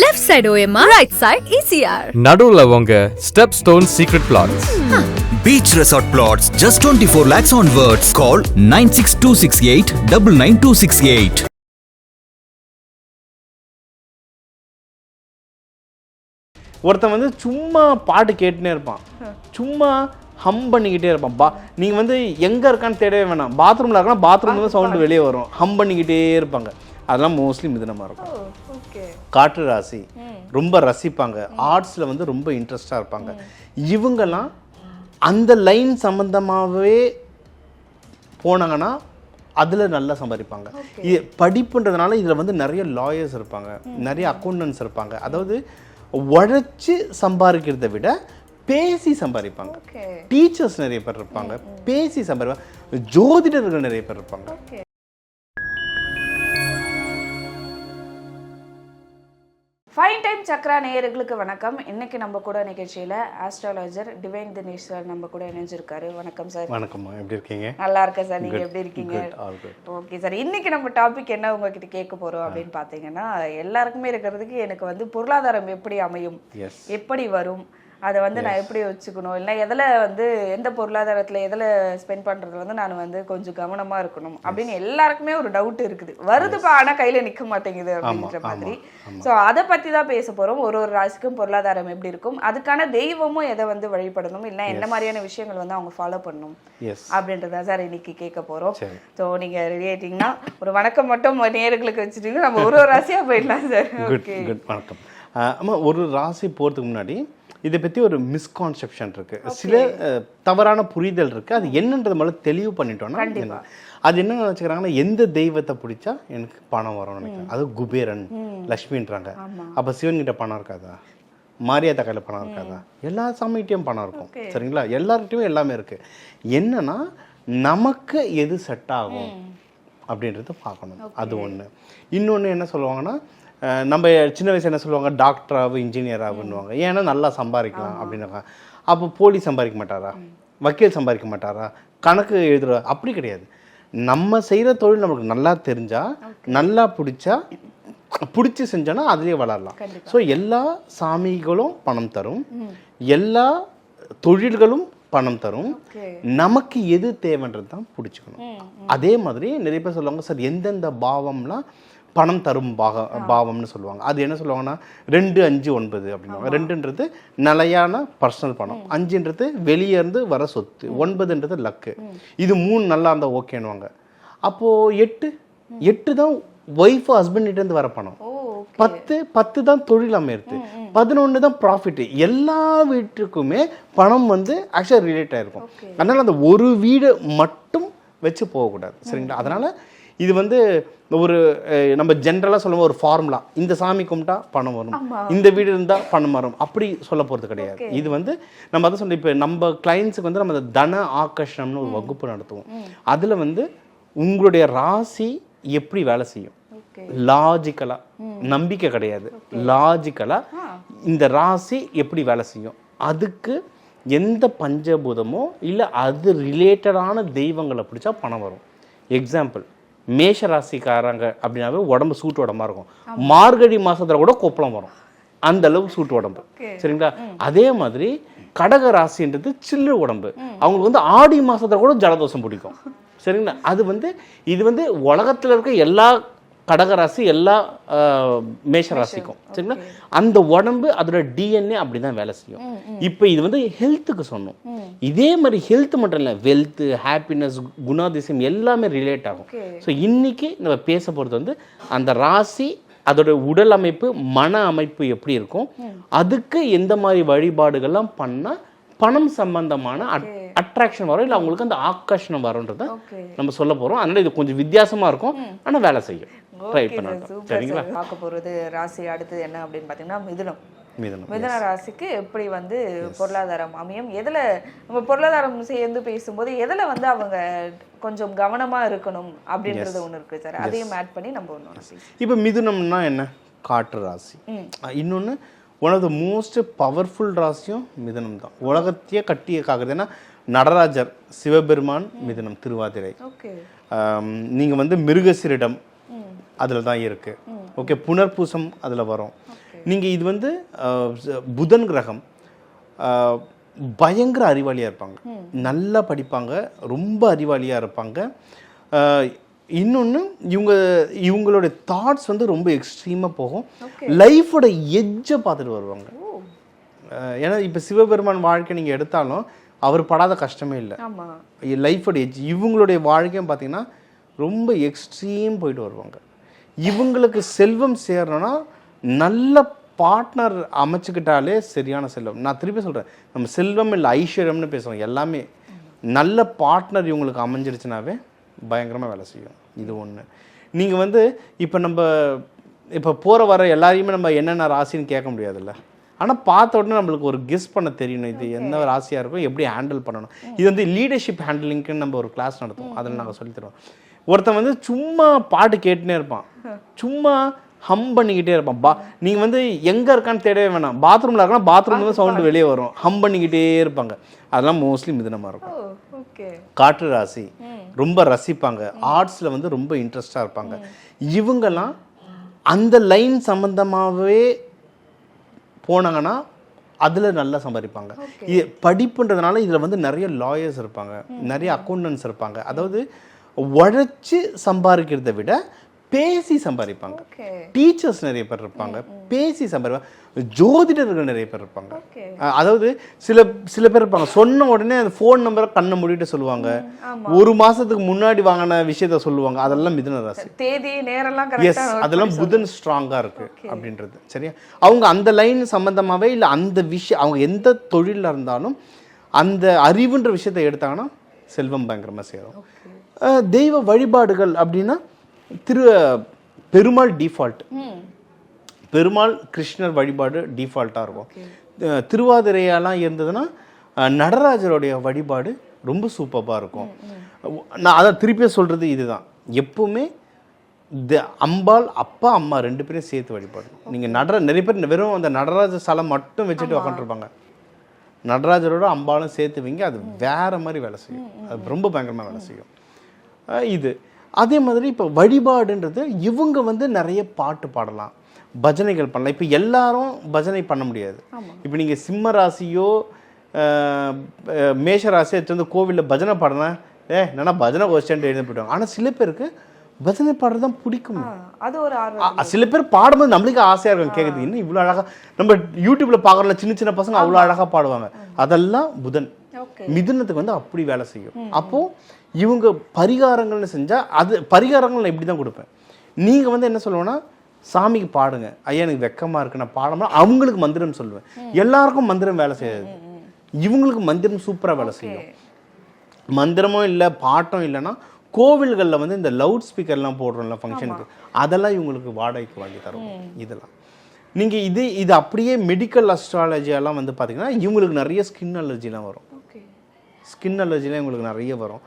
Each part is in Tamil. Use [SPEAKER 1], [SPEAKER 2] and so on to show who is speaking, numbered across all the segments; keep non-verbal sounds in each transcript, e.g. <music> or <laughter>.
[SPEAKER 1] Left side OMR right side ECR
[SPEAKER 2] நடுவுல உங்க step stone secret plots
[SPEAKER 3] Beach Resort Plots just 24 lakhs onwards. Call 96268 99268.
[SPEAKER 4] ஒருத்தன் வந்து சும்மா பாட்டு கேட்டுனே இருப்பான். சும்மா ஹம் பண்ணிக்கிட்டே இருப்பான். பா நீங்கள் வந்து எங்கே இருக்கான்னு தேடவே வேணாம். பாத்ரூமில் இருக்கானா பாத்ரூம்ல தான் சவுண்டு வெளியே வரும். ஹம் பண்ணிக்கிட்டே இருப்பாங்க. அதெல்லாம் மோஸ்ட்லி மிதனமாக இருக்கும். காற்று ராசி ரொம்ப ரசிப்பாங்க. ஆர்ட்ஸில் வந்து ரொம்ப இன்ட்ரெஸ்டாக இருப்பாங்க. இவங்கெல்லாம் அந்த லைன் சம்மந்தமாகவே போனாங்கன்னா அதில் நல்லா சம்பாதிப்பாங்க. இது படிப்புன்றதுனால இதில் வந்து நிறைய லாயர்ஸ் இருப்பாங்க. நிறைய அக்கௌண்டன்ஸ் இருப்பாங்க. அதாவது உழைச்சி சம்பாதிக்கிறத விட பேசி சம்பாதிப்பாங்க. டீச்சர்ஸ் நிறைய பேர் இருப்பாங்க. பேசி சம்பாதிப்பாங்க. ஜோதிடர்கள் நிறைய பேர் இருப்பாங்க.
[SPEAKER 5] ஃபைன் டைம் சக்ரா நேயர்களுக்கு வணக்கம். இன்னைக்கு நம்ம கூட நிகழ்ச்சியில ஆஸ்ட்ராலஜர் டிவைன் தினேஷ் சார் நம்ம கூட இணைஞ்சிருக்காரு. வணக்கம் சார்
[SPEAKER 4] வணக்கம்மா. எப்படி இருக்கீங்க?
[SPEAKER 5] நல்லா இருக்கேன் சார் நீங்க எப்படி இருக்கீங்க. ஓகே சார் இன்னைக்கு நம்ம டாபிக் என்ன உங்ககிட்ட கேட்க போறோம் அப்படின்னு பாத்தீங்கன்னா எல்லாருக்குமே இருக்கிறதுக்கு எனக்கு வந்து பொருளாதாரம் எப்படி அமையும்? எப்படி வரும்? அதை வந்து நான் எப்படி வச்சுக்கணும்? இல்லை எதில் வந்து எந்த பொருளாதாரத்தில் எதில் ஸ்பெண்ட் பண்ணுறது வந்து நான் வந்து கொஞ்சம் கவனமாக இருக்கணும்? அப்படின்னு எல்லாருக்குமே ஒரு டவுட் இருக்குது. வருதுப்பா ஆனால் கையில் நிற்க மாட்டேங்குது அப்படின்ற மாதிரி. ஸோ அதை பற்றி தான் பேச போகிறோம் ஒரு ஒரு ராசிக்கும் பொருளாதாரம் எப்படி இருக்கும்? அதுக்கான தெய்வமும் எதை வந்து வழிபடணும்? இல்லை என்ன மாதிரியான விஷயங்கள் வந்து அவங்க ஃபாலோ பண்ணணும் அப்படின்றத சார் இன்னைக்கு கேட்க போகிறோம். ஸோ நீங்கள் ரெடி ஆயிட்டீங்கன்னா ஒரு வணக்கம் மட்டும் நேர்களுக்கு வச்சுட்டீங்கன்னா நம்ம ஒரு ஒரு ராசியாக போயிடலாம் சார். ஓகே
[SPEAKER 4] வணக்கம். அம்மா ஒரு ராசி போகிறதுக்கு முன்னாடி இதை பற்றி ஒரு மிஸ்கான்செப்ஷன் இருக்கு. சில தவறான புரிதல் இருக்கு. அது என்னன்றது முதல்ல தெளிவு பண்ணிட்டோம்னா அது என்ன? நினச்சிக்கிறாங்கன்னா எந்த தெய்வத்தை பிடிச்சா எனக்கு பணம் வரும்னு நினைக்கிறேன். அது குபேரன் லக்ஷ்மின்றாங்க. அப்போ சிவன்கிட்ட பணம் இருக்காதா? மாரியாத்தா கையில் பணம் இருக்காதா? எல்லா சாமிகிட்டையும் பணம் இருக்கும். சரிங்களா? எல்லார்கிட்டயும் எல்லாமே இருக்கு. என்னன்னா நமக்கு எது செட் ஆகும் அப்படின்றத பார்க்கணும். அது ஒன்று இன்னொன்று என்ன சொல்லுவாங்கன்னா நம்ம சின்ன வயசு என்ன சொல்லுவாங்க? டாக்டர் ஆகு இன்ஜினியர் ஆகுன்னுவாங்க ஏன்னா நல்லா சம்பாதிக்கலாம் அப்படின்னாங்க. அப்போ போலீஸ் சம்பாதிக்க மாட்டாரா? வக்கீல் சம்பாதிக்க மாட்டாரா? கணக்கு எழுதுற அப்படி கிடையாது. நம்ம செய்கிற தொழில் நமக்கு நல்லா தெரிஞ்சா நல்லா பிடிச்சா பிடிச்சி செஞ்சோன்னா அதுலேயே வளரலாம். ஸோ எல்லா சாமிகளும் பணம் தரும். எல்லா தொழில்களும் பணம் தரும். நமக்கு எது தேவைன்றது தான் பிடிச்சிக்கணும் அதே மாதிரி நிறைய பேர் சொல்லுவாங்க சார் எந்தெந்த பாவம்லாம் பணம் தரும் பாக பாவம்னு சொல்லுவாங்க. அது என்ன சொல்லுவாங்கன்னா ரெண்டு அஞ்சு ஒன்பது அப்படின்னுவாங்க. ரெண்டுன்றது நிலையான பர்சனல் பணம். அஞ்சுன்றது வெளியே இருந்து வர சொத்து. ஒன்பதுன்றது லக்கு இது மூணு நல்லா இருந்தால் ஓகேன்னுவாங்க அப்போது எட்டு. எட்டு தான் ஒய்ஃப் ஹஸ்பண்ட் இருந்து வர பணம். பத்து பத்து தான் தொழில் அமையிறது. பதினொன்று தான் ப்ராஃபிட் எல்லா வீட்டுக்குமே பணம் வந்து ஆக்சுவலாக ரிலேட் ஆயிருக்கும். அதனால அந்த ஒரு வீடு மட்டும் வச்சு போகக்கூடாது. சரிங்களா? அதனால இது வந்து ஒரு நம்ம ஜென்ரலாக சொல்லுவோம் ஒரு ஃபார்முலா இந்த சாமி கும்பிட்டா பணம் வரும். இந்த வீடு இருந்தால் பணம் வரும். அப்படி சொல்ல போகிறது கிடையாது. இது வந்து நம்ம அதான் சொன்ன இப்போ நம்ம கிளைண்ட்ஸுக்கு வந்து நம்ம தன ஆகர்ஷணம்னு ஒரு வகுப்பு நடத்துவோம். அதில் வந்து உங்களுடைய ராசி எப்படி வேலை செய்யும்?
[SPEAKER 5] ஓகே
[SPEAKER 4] லாஜிக்கலா நம்பிக்கை கிடையாது. லாஜிக்கலா இந்த ராசி எப்படி வேலை செய்யும்? அதுக்கு எந்த பஞ்சபூதமோ இல்லை அது ரிலேட்டடான தெய்வங்களை பிடிச்சா பணம் வரும். எக்ஸாம்பிள் மேஷ ராசிக்காரங்க அப்படின்னாவே உடம்பு சூட்டு உடம்பா இருக்கும். மார்கழி மாசத்துல கூட கொப்பளம் வரும். அந்த அளவு சூட்டு உடம்பு. சரிங்களா? அதே மாதிரி கடக ராசின்றது சில்லு உடம்பு. அவங்களுக்கு வந்து ஆடி மாசத்துல கூட ஜலதோஷம் பிடிக்கும். சரிங்களா? அது வந்து இது வந்து உலகத்துல இருக்க எல்லா கடகராசி எல்லா மேஷ ராசிக்கும். சரிங்களா? அந்த உடம்பு அதோட டிஎன்ஏ அப்படிதான் வேலை செய்யும். இப்போ இது வந்து ஹெல்த்துக்கு சொன்னோம். இதே மாதிரி ஹெல்த் மட்டும் இல்லை வெல்த் ஹாப்பினஸ் குணாதிசயம் எல்லாமே ரிலேட் ஆகும். ஸோ இன்னைக்கு நம்ம பேச போகிறது வந்து அந்த ராசி அதோட உடல் அமைப்பு மன அமைப்பு எப்படி இருக்கும்? அதுக்கு எந்த மாதிரி வழிபாடுகள்லாம் பண்ணால் பணம் சம்பந்தமான அட்ராக்ஷன் வரும்? இல்லை அவங்களுக்கு அந்த ஆக்கர்ஷணம் வரும்ன்றத நம்ம சொல்ல போறோம். அதனால இது கொஞ்சம் வித்தியாசமா இருக்கும். ஆனா வேலை செய்யும். ட்ரை
[SPEAKER 5] சூப்பர்
[SPEAKER 4] சரிங்களா?
[SPEAKER 5] சார் பார்க்க போகிறது ராசி அடுத்தது என்ன அப்படின்னு பார்த்தீங்கன்னா மிதுனம்.
[SPEAKER 4] மீதனம்.
[SPEAKER 5] மிதுன ராசிக்கு எப்படி வந்து பொருளாதாரம் அமையும்? எதில் நம்ம பொருளாதாரம் சேர்ந்து பேசும்போது எதில் வந்து அவங்க கொஞ்சம் கவனமாக இருக்கணும் அப்படின்றது ஒன்று இருக்குது சார் அதையும் ஆட் பண்ணி நம்ம ஒன்று
[SPEAKER 4] இப்போ மிதுனம்னா என்ன? காற்று ராசி. அஹ் இன்னொன்னு one of the most powerful ராசியும் மிதுனம் தான். உலகத்தையே கட்டிய காக்குறது ஏன்னா நடராஜர் சிவபெருமான் மிதுனம் திருவாதிரை.
[SPEAKER 5] ஓகே
[SPEAKER 4] ஆம், நீங்க வந்து மிருகசிரிடம் அதில் தான் இருக்கு ஓகே புனர்பூசம் அதில் வரும். நீங்கள் இது வந்து புதன் கிரகம் பயங்கர அறிவாளியாக இருப்பாங்க. நல்லா படிப்பாங்க ரொம்ப அறிவாளியாக இருப்பாங்க. இன்னொன்று இவங்க இவங்களுடைய தாட்ஸ் வந்து ரொம்ப எக்ஸ்ட்ரீமாக போகும். லைஃபோட எஜ்ஜை பார்த்துட்டு வருவாங்க. ஏன்னா இப்போ சிவபெருமான் வாழ்க்கை நீங்கள் எடுத்தாலும் அவர் படாத கஷ்டமே இல்லை. லைஃபோட எஜ் இவங்களுடைய வாழ்க்கையும் பார்த்தீங்கன்னா ரொம்ப எக்ஸ்ட்ரீம் போயிட்டு வருவாங்க. இவங்களுக்கு செல்வம் சேரணும்னா நல்ல பார்ட்னர் அமைச்சுக்கிட்டாலே சரியான செல்வம். நான் திருப்பி சொல்கிறேன் நம்ம செல்வம் இல்லை ஐஸ்வர்யம்னு பேசுகிறோம் எல்லாமே. நல்ல பார்ட்னர் இவங்களுக்கு அமைஞ்சிருச்சுனாவே பயங்கரமாக வேலை செய்யும். இது ஒன்று நீங்கள் வந்து இப்போ நம்ம இப்போ போகிற வர எல்லாரையுமே நம்ம என்னென்ன ராசின்னு கேட்க முடியாதுல்ல. ஆனால் பார்த்த உடனே நம்மளுக்கு ஒரு கெஸ் பண்ண தெரியணும் இது என்ன ராசியாக இருக்கும் எப்படி ஹேண்டில் பண்ணணும். இது வந்து லீடர்ஷிப் ஹேண்டிலிங்க்குன்னு நம்ம ஒரு கிளாஸ் நடத்துவோம். அதில் நாங்கள் சொல்லித் தருவோம். ஒருத்தன் வந்து சும்மா பாட்டு கேட்டுனே இருப்பான். சும்மா ஹம் பண்ணிக்கிட்டே இருப்பான். பா நீங்கள் வந்து எங்கே இருக்கான்னு தேடவே வேணாம். பாத்ரூமில் இருக்கானா பாத்ரூம்ல தான் சவுண்டு வெளியே வரும். ஹம் பண்ணிக்கிட்டே இருப்பாங்க. அதெல்லாம் மோஸ்ட்லி மிதனமாக இருக்கும். காற்று ராசி. ரொம்ப ரசிப்பாங்க. ஆர்ட்ஸில் வந்து ரொம்ப இன்ட்ரெஸ்டாக இருப்பாங்க. இவங்கெல்லாம் அந்த லைன் சம்மந்தமாகவே போனாங்கன்னா அதில் நல்லா சம்பாதிப்பாங்க. இது படிப்புன்றதுனால இதில் வந்து நிறைய லாயர்ஸ் இருப்பாங்க. நிறைய அக்கௌண்டன்ஸ் இருப்பாங்க. அதாவது உழைச்சி சம்பாதிக்கிறத விட பேசி சம்பாதிப்பாங்க. டீச்சர்ஸ் நிறைய பேர் இருப்பாங்க. பேசி சம்பாதிப்பாங்க. ஜோதிடர்கள் நிறைய பேர் இருப்பாங்க. அதாவது சில சில பேர் இருப்பாங்க. சொன்ன உடனே அந்த ஃபோன் நம்பரை கண்ணை மூடிட்டு சொல்லுவாங்க. ஒரு மாசத்துக்கு முன்னாடி வாங்கின விஷயத்த சொல்லுவாங்க. அதெல்லாம் மிதுன ராசி.
[SPEAKER 5] தேதி நேரம்லாம்
[SPEAKER 4] எஸ் அதெல்லாம் புதன் ஸ்ட்ராங்கா இருக்கு அப்படின்றது. சரியா? அவங்க அந்த லைன் சம்பந்தமாவே இல்லை அந்த விஷயம் அவங்க எந்த தொழிலில் இருந்தாலும் அந்த அறிவுன்ற விஷயத்தை எடுத்தாங்கன்னா செல்வம் பயங்கரமா சேரும். தெய்வ வழிபாடுகள் அப்படின்னா திரு பெருமாள் டிஃபால்ட் பெருமாள் கிருஷ்ணர் வழிபாடு டிஃபால்ட்டாக இருக்கும். திருவாதிரையெல்லாம் இருந்ததுன்னா நடராஜருடைய வழிபாடு ரொம்ப சூப்பராக இருக்கும். நான் அதை திருப்பியே சொல்கிறது இதுதான். எப்பவுமே த அம்பாள் அப்பா அம்மா ரெண்டு பேரும் சேர்த்து வழிபாடு நீங்கள் நடர நிறைய பேர் வெறும் அந்த நடராஜ ஸ்தலம் மட்டும் வச்சுட்டு உக்காந்துருப்பாங்க. நடராஜரோட அம்பாலும் சேர்த்து வைங்க அது வேற மாதிரி வேலை செய்யும். அது ரொம்ப பயங்கரமாக வேலை செய்யும். இது. அதே மாதிரி இப்போ வழிபாடுன்றது இவங்க வந்து நிறைய பாட்டு பாடலாம். பஜனைகள் பண்ணலாம். இப்போ எல்லாரும் பஜனை பண்ண முடியாது. இப்போ நீங்கள் சிம்ம ராசியோ மேஷ ராசியோ எடுத்து வந்து கோவிலில் பஜனை பாடினா ஏ என்னன்னா பஜனை கோஷ்டன்ட்டு எழுதி போயிடுவாங்க ஆனால் சில பேருக்கு பஜனை பாடுறது தான் பிடிக்கும்.
[SPEAKER 5] அது ஒரு
[SPEAKER 4] சில பேர் பாடும்போது நம்மளுக்கு ஆசையா இருக்கும் கேட்குறது இன்னும் இவ்வளோ அழகா நம்ம யூடியூப்ல பார்க்குறோம்ல சின்ன சின்ன பசங்க அவ்வளோ அழகா பாடுவாங்க. அதெல்லாம் புதன். மிதுனத்துக்கு வந்து அப்படி வேலை செய்யும். அப்போ இவங்க பரிகாரங்கள்னு செஞ்சா அது பரிகாரங்கள் நான் இப்படி தான் கொடுப்பேன். நீங்க வந்து என்ன சொல்லுவேன்னா சாமிக்கு பாடுங்க. ஐயா எனக்கு வெக்கமா இருக்கு. நான் பாடமா அவங்களுக்கு மந்திரம் சொல்லுவேன். எல்லாருக்கும் மந்திரம் வேலை செய்யாது. இவங்களுக்கு மந்திரம் சூப்பரா வேலை செய்யும். மந்திரமும் இல்லை பாட்டும் இல்லைன்னா கோவில்களில் வந்து இந்த லவுட் ஸ்பீக்கர்லாம் போடுறோம்ல ஃபங்க்ஷனுக்கு அதெல்லாம் இவங்களுக்கு வாடகைக்கு வாங்கி தரும் இதெல்லாம். நீங்கள் இது இது அப்படியே மெடிக்கல் அஸ்ட்ராலஜியெல்லாம் வந்து பார்த்தீங்கன்னா இவங்களுக்கு நிறைய ஸ்கின் அலர்ஜிலாம் வரும். ஸ்கின் அலர்ஜிலாம் இவங்களுக்கு நிறைய வரும்.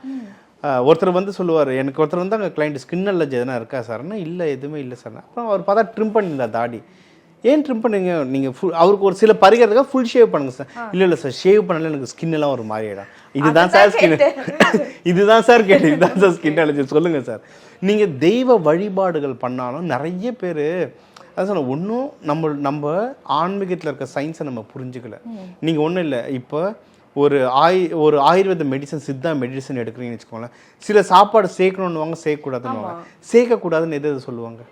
[SPEAKER 4] ஒருத்தர் வந்து சொல்லுவார் எனக்கு ஒருத்தர் வந்து அங்கே கிளைண்ட் ஸ்கின் அலர்ஜி எதனா இருக்கா சார்னா இல்லை எதுவுமே இல்லை சார் அப்புறம் அவர் பார்த்தா ட்ரிம் பண்ணியிருந்தா தாடி. ஏன் ட்ரிம் பண்ணீங்க? நீங்கள் ஃபுல் அவருக்கு ஒரு சில பரிகாரத்துக்காக ஃபுல் ஷேவ் பண்ணுங்க சார் இல்லை இல்லை சார் ஷேவ் பண்ணல எனக்கு ஸ்கின் எல்லாம் ஒரு ஆயிடும். இதுதான் சார் ஸ்கின் <laughs> இதுதான் சார் கேட்டு இதுதான் சார் ஸ்கின் அலர்ஜி சொல்லுங்க சார் நீங்கள் தெய்வ வழிபாடுகள் பண்ணாலும் நிறைய பேர் அதான் சொன்ன ஒன்றும் நம்ம நம்ம ஆன்மீகத்தில் இருக்க சயின்ஸை நம்ம புரிஞ்சுக்கல. நீங்கள் ஒன்றும் இல்லை. இப்போ ஒரு ஆய் ஒரு ஆயுர்வேத மெடிசன் சித்தா மெடிசன் எடுக்கிறீங்கன்னு வச்சுக்கோங்களேன். சில சாப்பாடு சேர்க்கணுன்னுவாங்க சேர்க்கக்கூடாதுன்னு சேர்க்கக்கூடாதுன்னு எது எது சொல்லுவாங்க?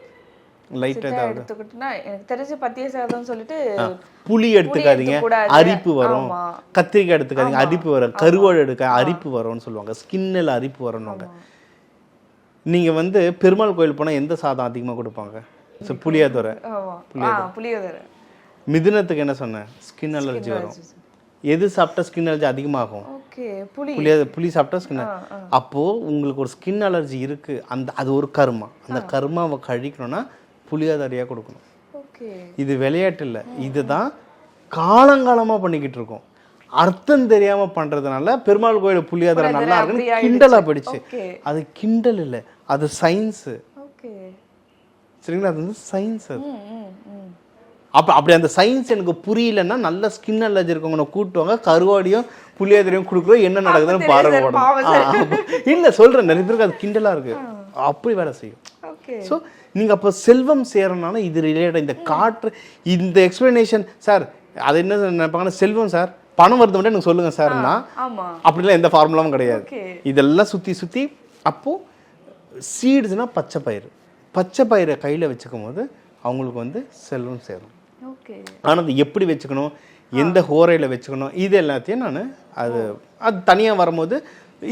[SPEAKER 4] லைட்டாக
[SPEAKER 5] எடுத்துக்கிட்டுனா எனக்கு தெரிஞ்ச பத்திய சாதம்னு சொல்லிட்டு
[SPEAKER 4] புளி எடுத்துக்காதீங்க. அரிப்பு வரும். கத்திரிக்காய் எடுத்துக்காதீங்க. அரிப்பு வரும். கருவாடு எடுக்க அரிப்பு வரும்னு சொல்லுவாங்க. ஸ்கின்னில் அரிப்பு வரும்னுவாங்க. நீங்க வந்து பெருமாள் கோயில் போனா எந்த சாதம் அதிகமா கொடுப்பாங்க? ஸோ புளியாதுரை.
[SPEAKER 5] புளியோதரை.
[SPEAKER 4] மிதுனத்துக்கு என்ன சொன்னேன்? ஸ்கின் அலர்ஜி வரும். எது சாப்பிட்டா ஸ்கின் அலர்ஜி அதிகமாகும்?
[SPEAKER 5] புளி.
[SPEAKER 4] புளி சாப்பிட்டா ஸ்கின் அப்போ உங்களுக்கு ஒரு ஸ்கின் அலர்ஜி இருக்கு. அந்த அது ஒரு கர்மா. அந்த கர்மாவை கழிக்கணும்னா புளியாதரையா கொடுக்கணும். இது விளையாட்டு இல்லை. இதுதான் காலங்காலமா பண்ணிக்கிட்டு இருக்கோம். அர்த்தம் தெரியாம பண்றதுனால பெருமாள் கோயில் புளியாதரை நல்லா இருக்குன்னு. கிண்டலா போயிடுச்சு. அது கிண்டல் இல்லை. அது சயின்ஸ் சரிங்களா? அது வந்து சயின்ஸ் அது. அப்ப அப்படி அந்த சயின்ஸ் எனக்கு புரியலன்னா நல்ல ஸ்கின் அலர்ஜி இருக்கவங்க கூட்டுவாங்க. கருவாடியும் புளியாதரையும் கொடுக்குறோம். என்ன நடக்குதுன்னு பாருங்க. இல்ல சொல்றேன். நிறைய பேருக்கு அது கிண்டலா இருக்கு. அப்படி வேலை செய்யும்.
[SPEAKER 5] ஓகே.
[SPEAKER 4] ஸோ நீங்கள் அப்போ செல்வம் சேரனால இது ரிலேட்டட் இந்த காற்று இந்த எக்ஸ்பிளனேஷன் சார் அது என்ன நினைப்பாங்கன்னா செல்வம் சார் பணம் வருது மட்டும் எனக்கு சொல்லுங்கள் சார்னா அப்படிலாம் எந்த ஃபார்முலாவும் கிடையாது. இதெல்லாம் சுற்றி சுற்றி அப்போது சீட்ஸ்னால் பச்சை பயிறு. பச்சை பயிரை கையில் வச்சுக்கும் போது அவங்களுக்கு வந்து செல்வம் சேரும். அது எப்படி வச்சுக்கணும்? எந்த ஹோரையில் வச்சுக்கணும்? இது எல்லாத்தையும் நான் அது அது தனியாக வரும்போது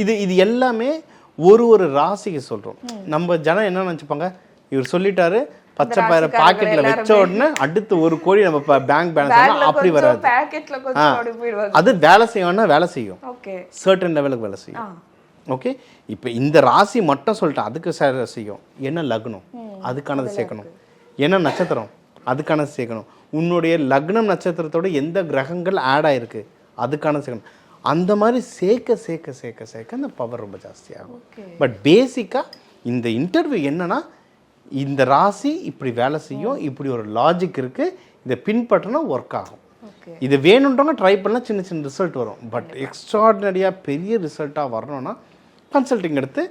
[SPEAKER 4] இது இது எல்லாமே ஒரு ஒரு ராசிக்கு சொல்கிறோம் நம்ம ஜனம் என்ன நினச்சிப்பாங்க? இவர் சொல்லிட்டாரு பச்சை பயிரை பாக்கெட்டில் வச்ச உடனே அடுத்து ஒரு கோடி நம்ம பேங்க் பேலன்ஸ் அப்படி வராது.
[SPEAKER 5] பேக்கெட்ல
[SPEAKER 4] அது வேலை செய்யணும்னா வேலை செய்யும்.
[SPEAKER 5] ஓகே.
[SPEAKER 4] சர்டன் லெவலுக்கு வேலை செய்யும். ஓகே? இப்போ இந்த ராசி மட்டும் சொல்லிட்டேன் அதுக்கு செய்யும். என்ன லக்னம்? அதுக்கானது சேர்க்கணும். என்ன நட்சத்திரம்? அதுக்கானது சேர்க்கணும். உன்னுடைய லக்னம் நட்சத்திரத்தோட எந்த கிரகங்கள் ஆட் ஆயிருக்கு? அதுக்கானது சேர்க்கணும் அந்த மாதிரி சேர்க்க சேர்க்க சேர்க்க சேர்க்க அந்த பவர் ரொம்ப ஜாஸ்தியாகும். பட் பேசிக்காக இந்த இன்டர்வியூ என்னன்னா இந்த ராசி இப்படி வேலை செய்யும் இப்படி ஒரு லாஜிக் இருக்கு இதை பின்பற்றினா ஒர்க் ஆகும். இது வேணுன்றவங்க ட்ரை பண்ணால் சின்ன சின்ன ரிசல்ட் வரும். பட் எக்ஸ்ட்ராடினரியாக பெரிய ரிசல்ட்டாக வரணும்னா கன்சல்டிங் எடுத்து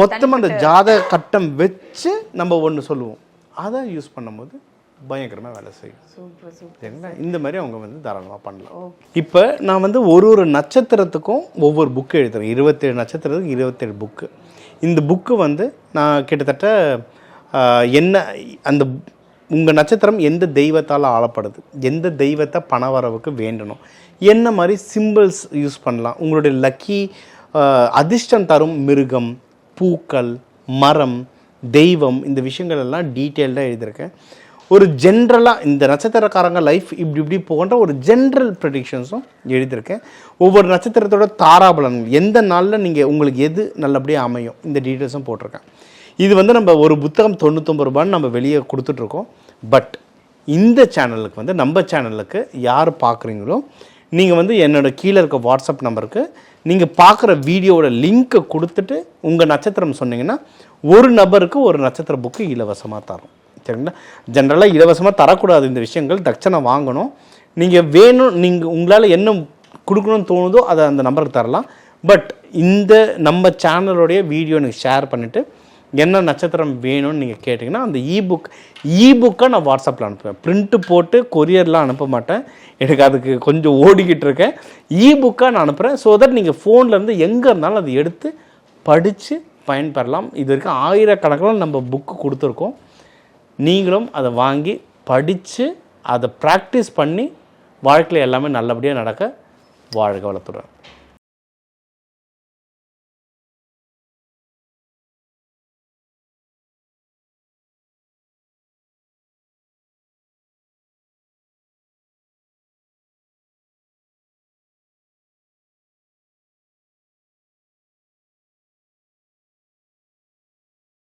[SPEAKER 4] மொத்தமாக அந்த ஜாதக கட்டம் வச்சு நம்ம ஒன்று சொல்லுவோம். அதை யூஸ் பண்ணும்போது பயங்கரமாக வேலை செய்யும்.
[SPEAKER 5] சூப்பர் சூப்பர்
[SPEAKER 4] சரிங்களா இந்த மாதிரி அவங்க வந்து தாராளமாக பண்ணலாம். இப்போ நான் வந்து ஒரு ஒரு நட்சத்திரத்துக்கும் ஒவ்வொரு புக்கு எழுதுறேன். இருபத்தேழு நட்சத்திரத்துக்கு இருபத்தேழு புக்கு இந்த புக்கு வந்து நான் கிட்டத்தட்ட என்ன அந்த உங்கள் நட்சத்திரம் எந்த தெய்வத்தால் ஆளப்படுது? எந்த தெய்வத்தை பணவரவுக்கு வேண்டணும்? என்ன மாதிரி சிம்பிள்ஸ் யூஸ் பண்ணலாம்? உங்களுடைய லக்கி அதிர்ஷ்டம் தரும் மிருகம் பூக்கள் மரம் தெய்வம் இந்த விஷயங்கள் எல்லாம் டீட்டெயில்டாக எழுதியிருக்கேன். ஒரு ஜென்ரலாக இந்த நட்சத்திரக்காரங்க லைஃப் இப்படி இப்படி போகின்ற ஒரு ஜென்ரல் ப்ரெடிக்ஷன்ஸும் எழுதியிருக்கேன். ஒவ்வொரு நட்சத்திரத்தோட தாராபலன்கள் எந்த நாளில் நீங்கள் உங்களுக்கு எது நல்லபடியாக அமையும்? இந்த டீட்டெயில்ஸும் போட்டிருக்கேன். இது வந்து நம்ம ஒரு புத்தகம் தொண்ணூத்தொம்பது ரூபான்னு நம்ம வெளியே கொடுத்துட்ருக்கோம். பட் இந்த சேனலுக்கு வந்து நம்ம சேனலுக்கு யார் பார்க்குறீங்களோ நீங்கள் வந்து என்னோட கீழே இருக்க வாட்ஸ்அப் நம்பருக்கு நீங்கள் பார்க்குற வீடியோவோட லிங்க்கை கொடுத்துட்டு உங்கள் நட்சத்திரம் சொன்னீங்கன்னா ஒரு நபருக்கு ஒரு நட்சத்திர புக்கு இலவசமாக தரும். சரிங்களா? ஜென்ரலாக இலவசமாக தரக்கூடாது இந்த விஷயங்கள். தட்சணை வாங்கணும். நீங்கள் வேணும் நீங்கள் உங்களால் என்ன கொடுக்கணும்னு தோணுதோ அதை அந்த நம்பருக்கு தரலாம். பட் இந்த நம்ம சேனலோடைய வீடியோ எனக்கு ஷேர் பண்ணிவிட்டு என்ன நட்சத்திரம் வேணும்னு நீங்கள் கேட்டிங்கன்னா அந்த இபுக் இபுக்கை நான் வாட்ஸ்அப்பில் அனுப்புவேன். பிரிண்ட்டு போட்டு கொரியர்லாம் அனுப்ப மாட்டேன். எனக்கு அதுக்கு கொஞ்சம் ஓடிக்கிட்டு இருக்கேன். இபுக்காக நான் அனுப்புகிறேன் ஸோ தட் நீங்கள் ஃபோன்லேருந்து எங்கே இருந்தாலும் அதை எடுத்து படித்து பயன்பெறலாம். இது வரைக்கும் ஆயிரக்கணக்கில் நம்ம புக்கு கொடுத்துருக்கோம். நீங்களும் அதை வாங்கி படித்து அதை ப்ராக்டிஸ் பண்ணி வாழ்க்கையில் எல்லாமே நல்லபடியாக நடக்க வாழ்க வளர்த்துறேன்